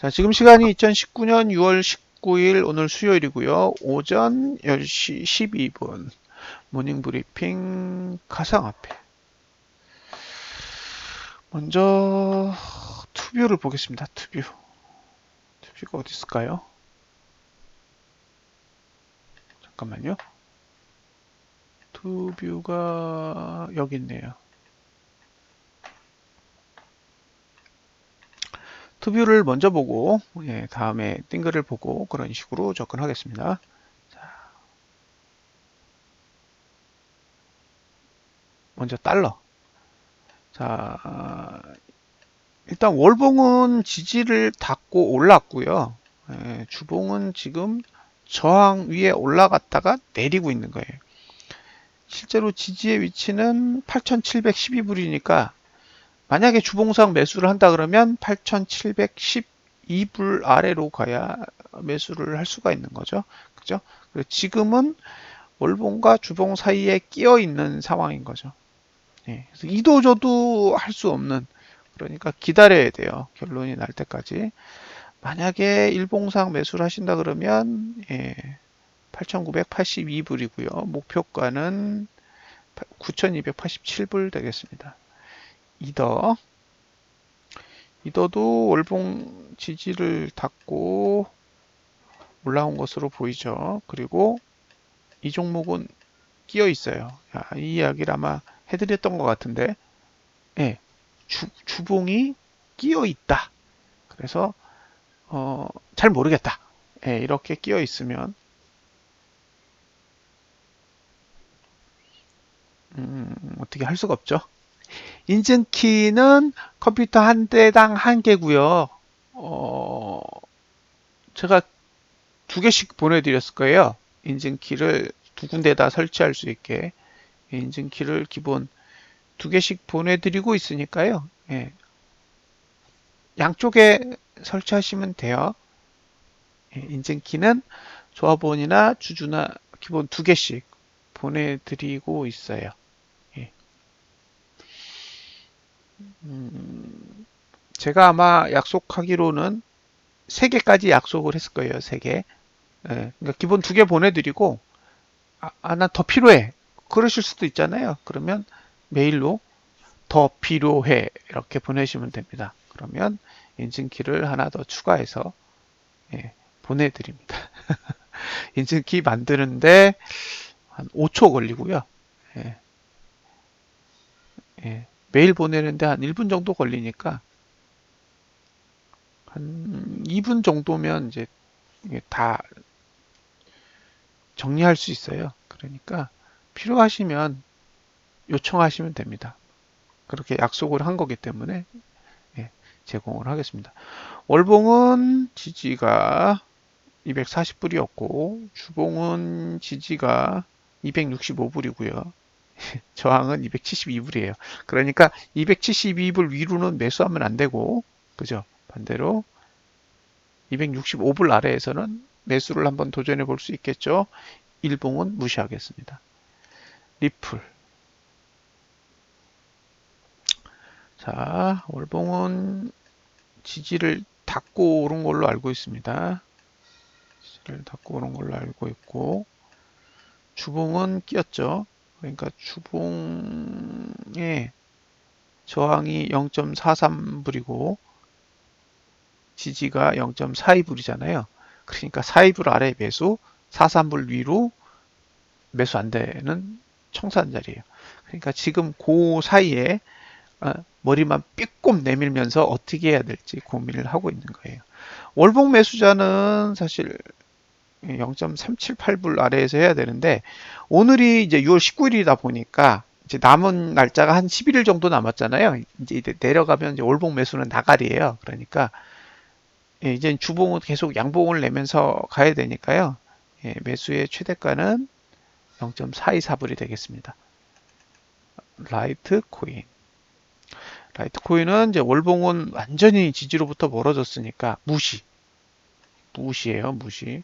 자, 지금 시간이 2019년 6월 19일 오늘 수요일이고요. 오전 10시 12분 모닝 브리핑 가상화폐. 먼저 투뷰를 보겠습니다. 투뷰. 투뷰가 어디 있을까요? 잠깐만요. 투뷰가 여기 있네요. 투뷰를 먼저 보고 예, 다음에 띵글을 보고 그런 식으로 접근하겠습니다. 자, 먼저 달러. 자, 일단 월봉은 지지를 닫고 올랐고요. 예, 주봉은 지금 저항 위에 올라갔다가 내리고 있는 거예요. 실제로 지지의 위치는 8,712불이니까 만약에 주봉상 매수를 한다 그러면 8,712불 아래로 가야 매수를 할 수가 있는 거죠. 그죠? 지금은 월봉과 주봉 사이에 끼어 있는 상황인 거죠. 예, 그래서 이도 저도 할 수 없는 그러니까 기다려야 돼요. 결론이 날 때까지. 만약에 일봉상 매수를 하신다 그러면 예, 8,982불이고요. 목표가는 9,287불 되겠습니다. 이더 이더도 월봉 지지를 닫고 올라온 것으로 보이죠. 그리고 이 종목은 끼어 있어요. 이 이야기를 아마 해드렸던 것 같은데, 예, 주, 주봉이 끼어 있다. 그래서 어, 잘 모르겠다. 예, 이렇게 끼어 있으면 음, 어떻게 할 수가 없죠. 인증키는 컴퓨터 한 대당 한 개고요. 어, 제가 두 개씩 보내드렸을 거예요. 인증키를 두 군데다 설치할 수 있게 인증키를 기본 두 개씩 보내드리고 있으니까요. 예. 양쪽에 설치하시면 돼요. 예, 인증키는 조합원이나 주주나 기본 두 개씩 보내드리고 있어요. 음, 제가 아마 약속하기로는 3개까지 약속을 했을 거예요. 3개. 예, 그러니까 기본 2개 보내드리고, 아, 아 난 더 필요해. 그러실 수도 있잖아요. 그러면 메일로 더 필요해. 이렇게 보내시면 됩니다. 그러면 인증키를 하나 더 추가해서 예, 보내드립니다. 인증키 만드는데 한 5초 걸리고요. 예. 예. 메일 보내는데 한 1분 정도 걸리니까 한 2분 정도면 이제 다 정리할 수 있어요. 그러니까 필요하시면 요청하시면 됩니다. 그렇게 약속을 한 거기 때문에 예, 제공을 하겠습니다. 월봉은 지지가 240불이었고 주봉은 지지가 265불이고요. 저항은 272불이에요. 그러니까 272불 위로는 매수하면 안 되고, 그죠? 반대로 265불 아래에서는 매수를 한번 도전해 볼 수 있겠죠? 일봉은 무시하겠습니다. 리플. 자, 월봉은 지지를 닫고 오른 걸로 알고 있습니다. 지지를 닫고 오른 걸로 알고 있고, 주봉은 끼었죠. 그러니까 주봉의 저항이 0.43불이고 지지가 0.42불이잖아요. 그러니까 42불 아래 매수, 43불 위로 매수 안 되는 청산 자리예요. 그러니까 지금 그 사이에 어, 머리만 삐꼼 내밀면서 어떻게 해야 될지 고민을 하고 있는 거예요. 월봉 매수자는 사실 0.378불 아래에서 해야 되는데 오늘이 이제 6월 19일이다 보니까 이제 남은 날짜가 한 11일 정도 남았잖아요. 이제 내려가면 이제 월봉 매수는 나가리예요. 그러니까 예, 이제 주봉은 계속 양봉을 내면서 가야 되니까요. 예, 매수의 최대가는 0.424불이 되겠습니다. 라이트 코인. 라이트 코인은 이제 월봉은 완전히 지지로부터 멀어졌으니까 무시. 무시예요, 무시.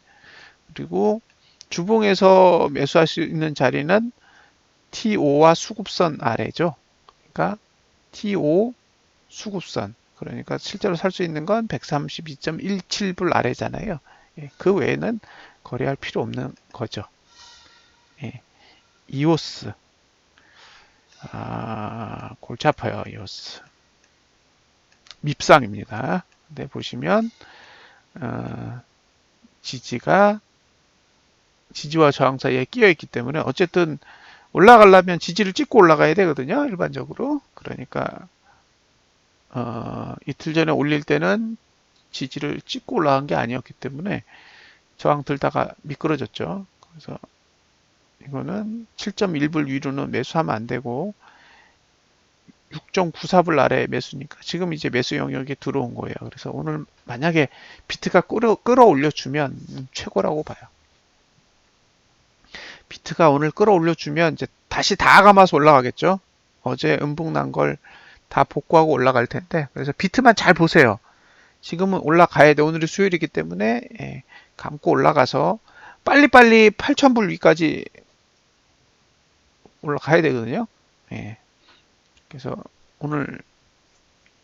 그리고 주봉에서 매수할 수 있는 자리는 T5와 수급선 아래죠. 그러니까 T5 수급선 그러니까 실제로 살 수 있는 건 132.17불 아래잖아요. 예, 그 외에는 거래할 필요 없는 거죠. 예, 이오스. 아, 골치 아파요, 이오스. 밉상입니다. 네, 보시면, 어, 지지가 지지와 저항 사이에 끼어 있기 때문에 어쨌든 올라가려면 지지를 찍고 올라가야 되거든요. 일반적으로. 그러니까 어, 이틀 전에 올릴 때는 지지를 찍고 올라간 게 아니었기 때문에 저항 들다가 미끄러졌죠. 그래서 이거는 7.1불 위로는 매수하면 안 되고 6.94불 아래 매수니까 지금 이제 매수 영역에 들어온 거예요. 그래서 오늘 만약에 비트가 끌어, 끌어올려 주면 최고라고 봐요. 비트가 오늘 끌어올려 주면 이제 다시 다 감아서 올라가겠죠. 어제 음봉 난 걸 다 복구하고 올라갈 텐데 그래서 비트만 잘 보세요. 지금은 올라가야 돼. 오늘이 수요일이기 때문에 예, 감고 올라가서 빨리빨리 8,000불 위까지 올라가야 되거든요. 예. 그래서 오늘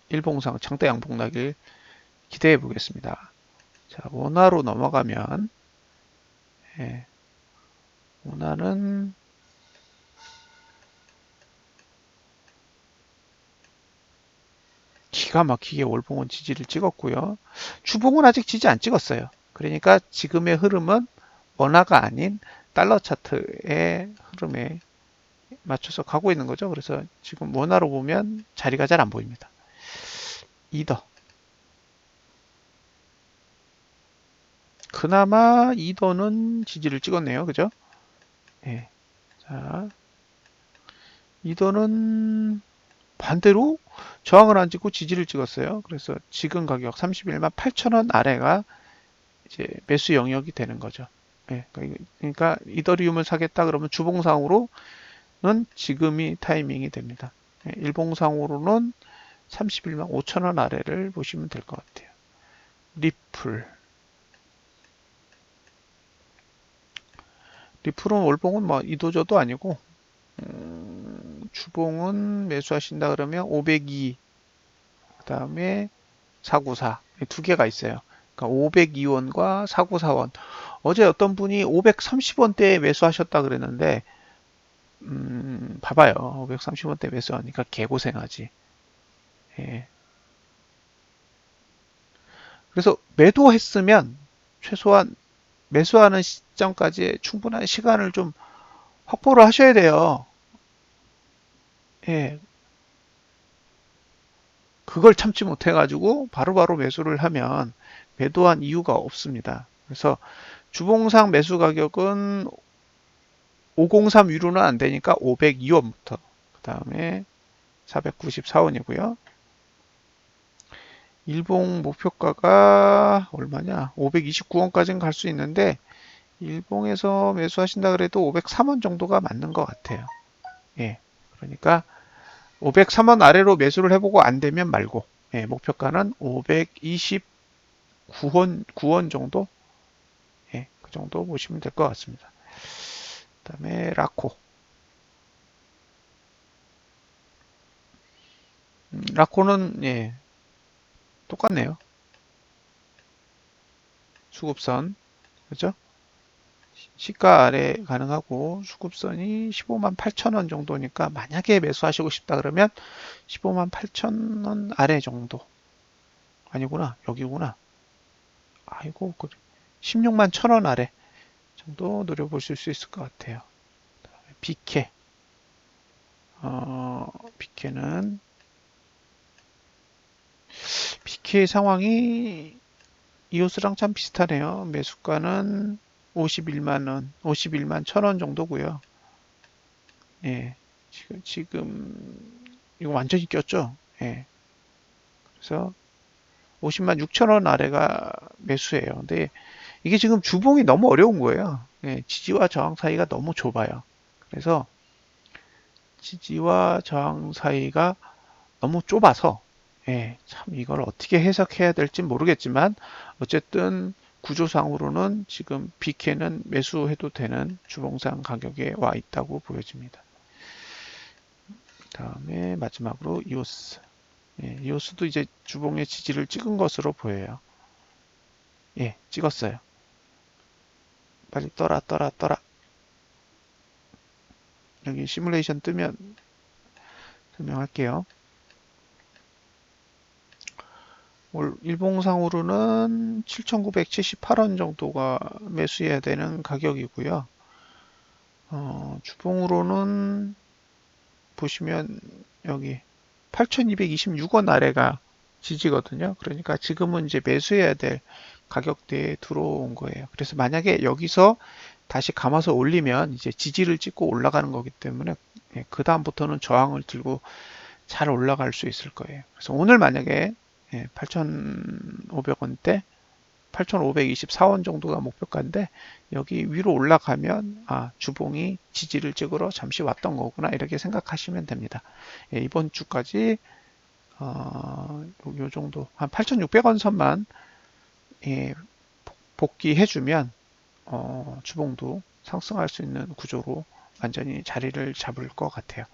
일봉상 장대 양봉 나길 기대해 보겠습니다. 자, 원화로 넘어가면 예. 원화는 기가 막히게 월봉은 지지를 찍었고요. 주봉은 아직 지지 안 찍었어요. 그러니까 지금의 흐름은 원화가 아닌 달러 차트의 흐름에 맞춰서 가고 있는 거죠. 그래서 지금 원화로 보면 자리가 잘 안 보입니다. 이더. 그나마 이더는 지지를 찍었네요. 그죠? 예. 자. 이더는 반대로 저항을 안 찍고 지지를 찍었어요. 그래서 지금 가격 31만 8천원 아래가 이제 매수 영역이 되는 거죠. 예, 그러니까 이더리움을 사겠다 그러면 주봉상으로는 지금이 타이밍이 됩니다. 예, 일봉상으로는 31만 5천원 아래를 보시면 될 것 같아요. 리플 리플은 월봉은 뭐 이도저도 아니고 음, 주봉은 매수하신다 그러면 502, 그 다음에 494, 두 개가 있어요. 그러니까 502원과 494원. 어제 어떤 분이 530원대에 매수하셨다 그랬는데, 음, 봐봐요. 530원대 매수하니까 개고생하지. 예. 그래서 매도했으면 최소한 매수하는 시점까지 충분한 시간을 좀 확보를 하셔야 돼요. 예. 그걸 참지 못해가지고 바로 바로 매수를 하면 매도한 이유가 없습니다. 그래서 주봉상 매수 가격은 503 위로는 안 되니까 502원부터 그 다음에 494원이고요. 일봉 목표가가 얼마냐? 529원까지는 갈 수 있는데 일봉에서 매수하신다 그래도 503원 정도가 맞는 것 같아요. 예. 그러니까 503원 아래로 매수를 해보고 안 되면 말고 예, 목표가는 529원 9원 정도 예, 그 정도 보시면 될 것 같습니다. 그 다음에 라코 음, 라코는 예, 똑같네요. 수급선 그죠? 시가 아래 가능하고 수급선이 15만 8천 원 정도니까 만약에 매수하시고 싶다 그러면 15만 8천 원 아래 정도. 아니구나. 여기구나. 아이고 16만 천원 아래 정도 노려보실 수 있을 것 같아요. 비케. 어, 비케는 비케 상황이 이오스랑 참 비슷하네요 매수가는 51만원, 51만 1천원 정도고요. 예, 지금, 지금, 이거 완전히 꼈죠? 예. 그래서 50만 6천원 아래가 매수예요. 근데 이게 지금 주봉이 너무 어려운 거예요. 예, 지지와 저항 사이가 너무 좁아요. 그래서 지지와 저항 사이가 너무 좁아서 예, 참 이걸 어떻게 해석해야 될지 모르겠지만 어쨌든 구조상으로는 지금 BK는 매수해도 되는 주봉상 가격에 와 있다고 보여집니다. 다음에 마지막으로 이오스. 예, 이오스도 이제 주봉의 지지를 찍은 것으로 보여요. 예, 찍었어요. 빨리 떠라, 떠라, 떠라. 여기 시뮬레이션 뜨면 설명할게요. 올 일봉상으로는 7,978원 정도가 매수해야 되는 가격이고요. 어, 주봉으로는 보시면 여기 8,226원 아래가 지지거든요. 그러니까 지금은 이제 매수해야 될 가격대에 들어온 거예요. 그래서 만약에 여기서 다시 감아서 올리면 이제 지지를 찍고 올라가는 거기 때문에 예, 그 다음부터는 저항을 들고 잘 올라갈 수 있을 거예요. 그래서 오늘 만약에 8,500원대 8,524원 정도가 목표가인데 여기 위로 올라가면 아 주봉이 지지를 찍으러 잠시 왔던 거구나 이렇게 생각하시면 됩니다. 예, 이번 주까지 어, 요 정도 한 8,600원 선만 예, 복귀해주면 어, 주봉도 상승할 수 있는 구조로 완전히 자리를 잡을 것 같아요.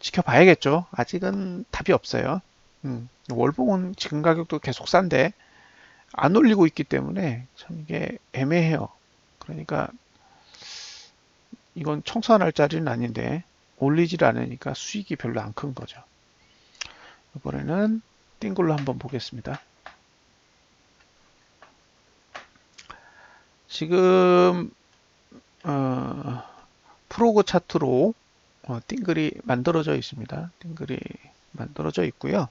지켜봐야겠죠. 아직은 답이 없어요. 음, 월봉은 지금 가격도 계속 싼데 안 올리고 있기 때문에 참 이게 애매해요. 그러니까 이건 청산할 자리는 아닌데 올리질 않으니까 수익이 별로 안 큰 거죠. 이번에는 띵 걸로 한번 보겠습니다. 지금 어, 프로그 차트로 어, 띵글이 만들어져 있습니다. 띵글이 만들어져 있고요.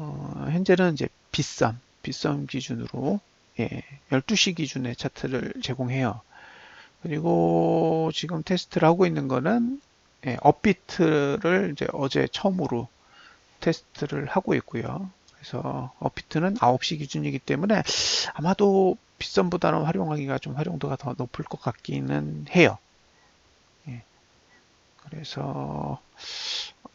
어, 현재는 이제 빗썸, 빗썸 기준으로 예, 12시 기준의 차트를 제공해요. 그리고 지금 테스트를 하고 있는 거는 예, 업비트를 이제 어제 처음으로 테스트를 하고 있고요. 그래서 업비트는 9시 기준이기 때문에 아마도 빗썸보다는 활용하기가 좀 활용도가 더 높을 것 같기는 해요. 예. 그래서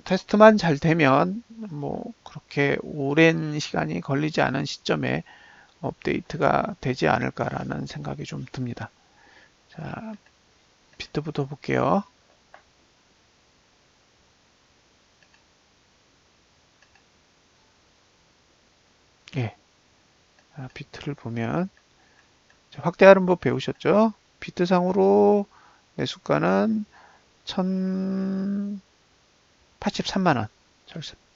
테스트만 잘 되면 뭐 그렇게 오랜 시간이 걸리지 않은 시점에 업데이트가 되지 않을까라는 생각이 좀 듭니다. 자, 비트부터 볼게요. 예. 자, 비트를 보면 확대하는 법 배우셨죠? 비트상으로 매수가는 1083만원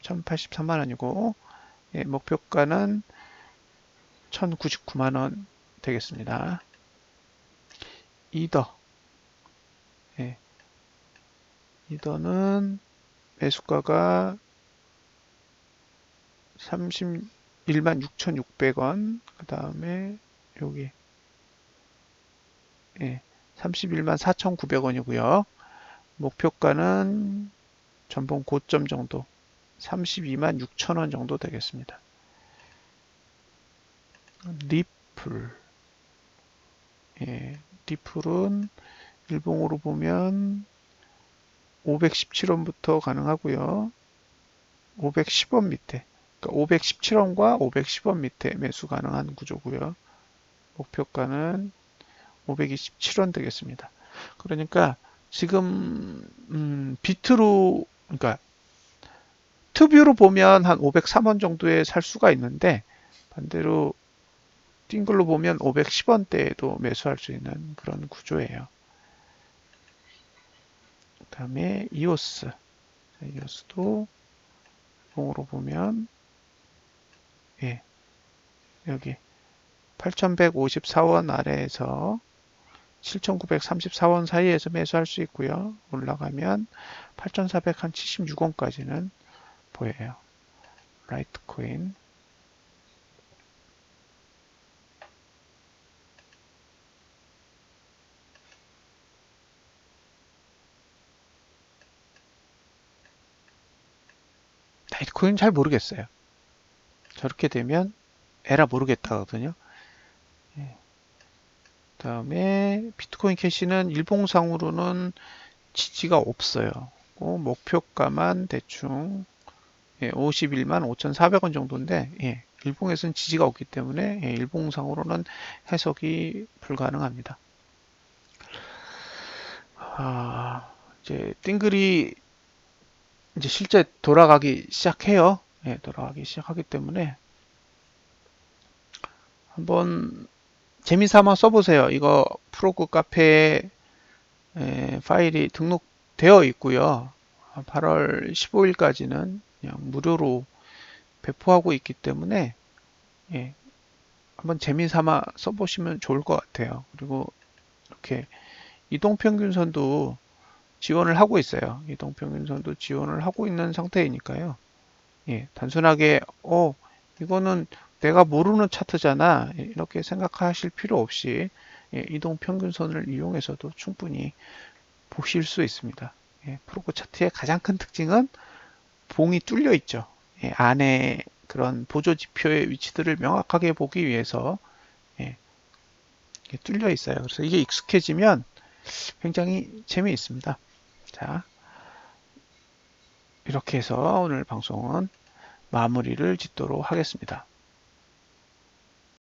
1083만원이고 예, 목표가는 1099만원 되겠습니다. 이더 예, 이더는 매수가가 31만 6,600원 그 다음에 여기 예, 31만 4,900원이고요. 목표가는 전봉 고점 정도 32만 6천원 정도 되겠습니다. 리플 예, 리플은 일봉으로 보면 517원부터 가능하고요. 510원 밑에 그러니까 517원과 510원 밑에 매수 가능한 구조고요. 목표가는 527원 되겠습니다. 그러니까 지금 음, 비트로 그러니까 투뷰로 보면 한 503원 정도에 살 수가 있는데 반대로 띵글로 보면 510원대에도 매수할 수 있는 그런 구조예요. 그 다음에 이오스 이오스도 봉으로 보면 예 여기 8154원 아래에서 7,934원 사이에서 매수할 수 있고요. 올라가면 8,476원까지는 보여요. 라이트 코인 라이트코인 잘 모르겠어요. 저렇게 되면 에라 모르겠다거든요. 다음에 비트코인 캐시는 일봉상으로는 지지가 없어요. 그 목표가만 대충 51만 예, 5,400원 정도인데 예, 일봉에서는 지지가 없기 때문에 예, 일봉상으로는 해석이 불가능합니다. 아, 이제 띵글이 이제 실제 돌아가기 시작해요. 예, 돌아가기 시작하기 때문에 한번 재미삼아 써보세요. 이거 프로그 카페에 에, 파일이 등록되어 있고요. 8월 15일까지는 그냥 무료로 배포하고 있기 때문에 예, 한번 재미삼아 써보시면 좋을 것 같아요. 그리고 이렇게 이동평균선도 지원을 하고 있어요. 이동평균선도 지원을 하고 있는 상태이니까요. 예, 단순하게 어 이거는 내가 모르는 차트잖아 이렇게 생각하실 필요 없이 예, 이동 평균선을 이용해서도 충분히 보실 수 있습니다. 예, 프로그 차트의 가장 큰 특징은 봉이 뚫려 있죠. 예, 안에 그런 보조 지표의 위치들을 명확하게 보기 위해서 뚫려 있어요. 그래서 이게 익숙해지면 굉장히 재미있습니다. 자, 이렇게 해서 오늘 방송은 마무리를 짓도록 하겠습니다.